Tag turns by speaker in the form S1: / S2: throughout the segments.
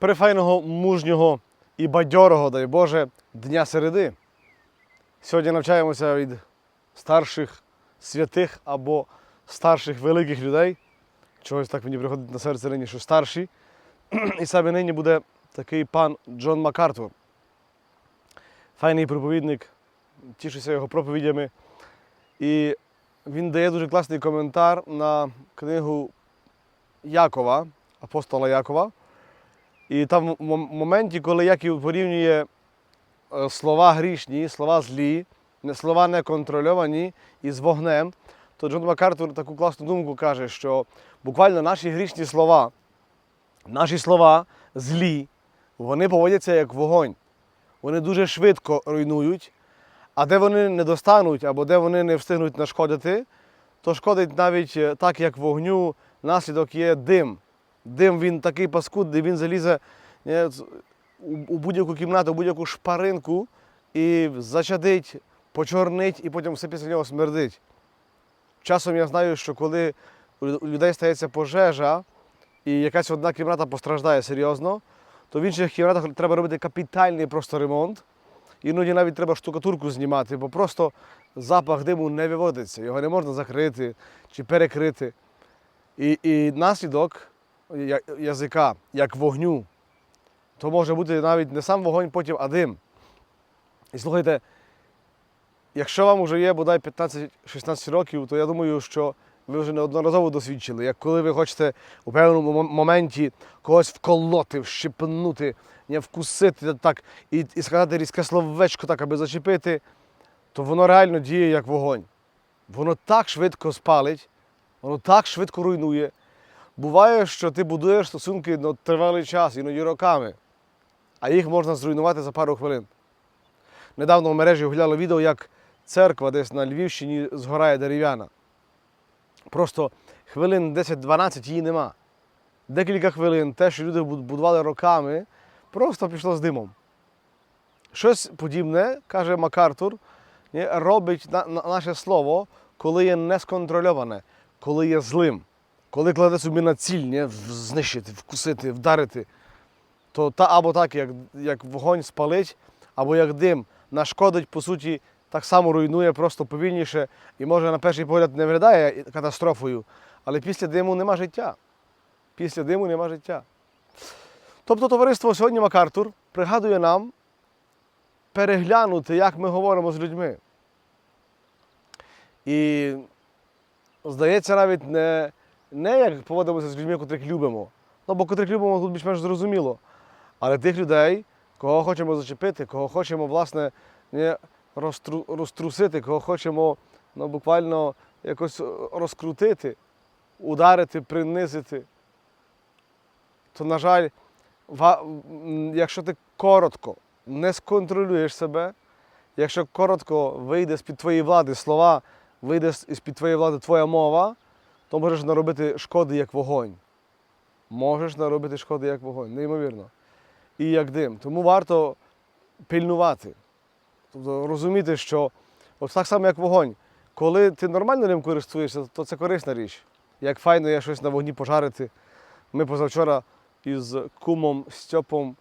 S1: Прифайного, мужнього і бадьорого, дай Боже, Дня середи. Сьогодні навчаємося від старших святих або старших великих людей. Чогось так мені приходить на серце нині, що старші. І саме нині буде такий пан Джон Макартур. Файний проповідник, тішуся його проповідями. І він дає дуже класний коментар на книгу Якова, апостола Якова. І там в моменті, коли Яків порівнює е, слова грішні, слова злі, слова неконтрольовані із вогнем, то Джон Макартур таку класну думку каже, що буквально наші грішні слова, наші слова злі, вони поводяться як вогонь. Вони дуже швидко руйнують, а де вони не достануть або де вони не встигнуть нашкодити, то шкодить навіть е, так, як вогню, наслідок є дим. Дим він такий паскудний, він залізе е, у, будь-яку кімнату, у будь-яку шпаринку і зачадить, почорнить і потім все після нього смердить. Часом я знаю, що коли у людей стається пожежа і якась одна кімната постраждає серйозно, то в інших кімнатах треба робити капітальний просто ремонт. Іноді навіть треба штукатурку знімати, бо просто запах диму не виводиться, його не можна закрити чи перекрити. І, і наслідок язика, як вогню, то може бути навіть не сам вогонь потім, а дим. І слухайте, якщо вам вже є бодай 15-16 років, то я думаю, що ви вже неодноразово досвідчили, як коли ви хочете у певному моменті когось вколоти, вщипнути, не вкусити так, і, і сказати різке словечко, так, аби зачепити, то воно реально діє як вогонь. Воно так швидко спалить, воно так швидко руйнує. Буває, що ти будуєш стосунки на тривалий час, іноді роками, а їх можна зруйнувати за пару хвилин. Недавно в мережі гуляло відео, як церква десь на Львівщині згорає дерев'яна. Просто хвилин 10-12 її нема. Декілька хвилин те, що люди будували роками, просто пішло з димом. Щось подібне, каже МакАртур, робить на- на- наше слово, коли є несконтрольоване, коли є злим, коли кладе собі на ціль, ні, знищити, вкусити, вдарити, то та або так, як, як вогонь спалить, або як дим нашкодить, по суті, так само руйнує просто повільніше і може на перший погляд не виглядає катастрофою, але після диму нема життя. Після диму нема життя. Тобто товариство сьогодні МакАртур пригадує нам переглянути, як ми говоримо з людьми. І здається, навіть не, не як поводимося з людьми, котрих любимо. Ну, бо котрих любимо, тут більш-менш зрозуміло. Але тих людей, кого хочемо зачепити, кого хочемо, власне, не розтру, розтрусити, кого хочемо ну, буквально якось розкрутити, ударити, принизити, то, на жаль, якщо ти коротко не сконтролюєш себе, якщо коротко вийде з-під твоєї влади слова, вийде з-під твоєї влади твоя мова, то можеш наробити шкоди як вогонь. Можеш наробити шкоди як вогонь, неймовірно. І як дим. Тому варто пильнувати. Тобто розуміти, що от так само, як вогонь, коли ти нормально ним користуєшся, то це корисна річ. Як файно є щось на вогні пожарити. Ми позавчора із кумом Стьопом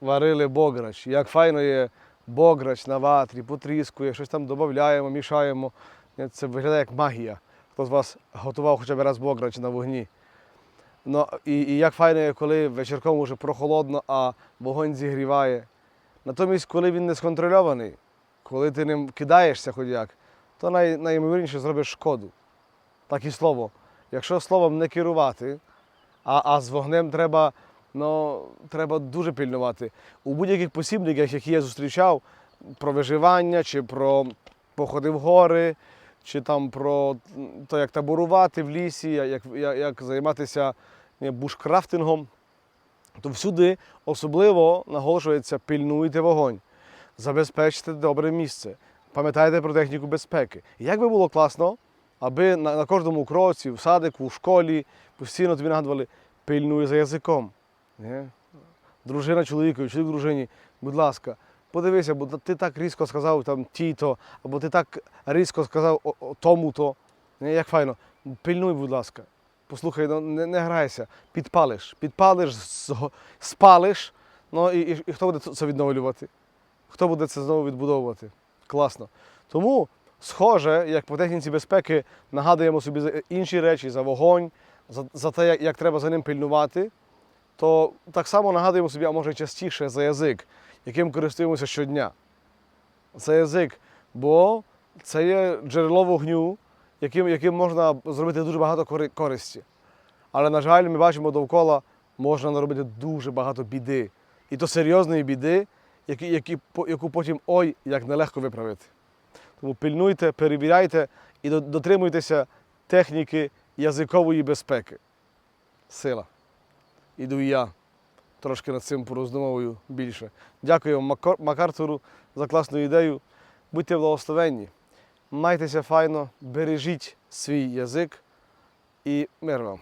S1: варили бограч. Як файно є бограч на ватрі, потріскує, щось там додаємо, мішаємо. Це виглядає як магія. Хто з вас готував хоча б раз бограч на вогні. Ну, і, і як файно коли вечірком вже прохолодно, а вогонь зігріває. Натомість, коли він не сконтрольований, коли ти ним кидаєшся хоч як, то най, найімовірніше зробиш шкоду. Так і слово. Якщо словом не керувати, а, а з вогнем треба, ну, треба дуже пильнувати. У будь-яких посібниках, які я зустрічав, про виживання, чи про походи в гори, чи там про те, як таборувати в лісі, як, як, як займатися бушкрафтингом, то всюди особливо наголошується пильнуйте вогонь, забезпечте добре місце, пам'ятайте про техніку безпеки. Як би було класно, аби на, на кожному кроці, в садику, в школі постійно тобі нагадували, пильнуй за язиком. Ні? Дружина чоловікові, чоловік дружині, будь ласка, подивися, бо ти так різко сказав там ті-то, або ти так різко сказав тому-то. Як файно, пильнуй, будь ласка. Послухай, ну не, не грайся, підпалиш, підпалиш, спалиш. Ну і, і, і хто буде це відновлювати? Хто буде це знову відбудовувати? Класно. Тому, схоже, як по техніці безпеки нагадуємо собі за інші речі, за вогонь, за, за те, як, як треба за ним пильнувати, то так само нагадуємо собі, а може частіше за язик, яким користуємося щодня. Це язик, бо це є джерело вогню, яким, яким можна зробити дуже багато користі. Але, на жаль, ми бачимо довкола, можна наробити дуже багато біди. І то серйозної біди, які, які, яку потім ой, як нелегко виправити. Тому пильнуйте, перевіряйте і дотримуйтеся техніки язикової безпеки. Сила. Іду і я трошки над цим пороздумовую більше. Дякую вам, Макартуру, за класну ідею. Будьте благословенні, майтеся файно, бережіть свій язик і мир вам.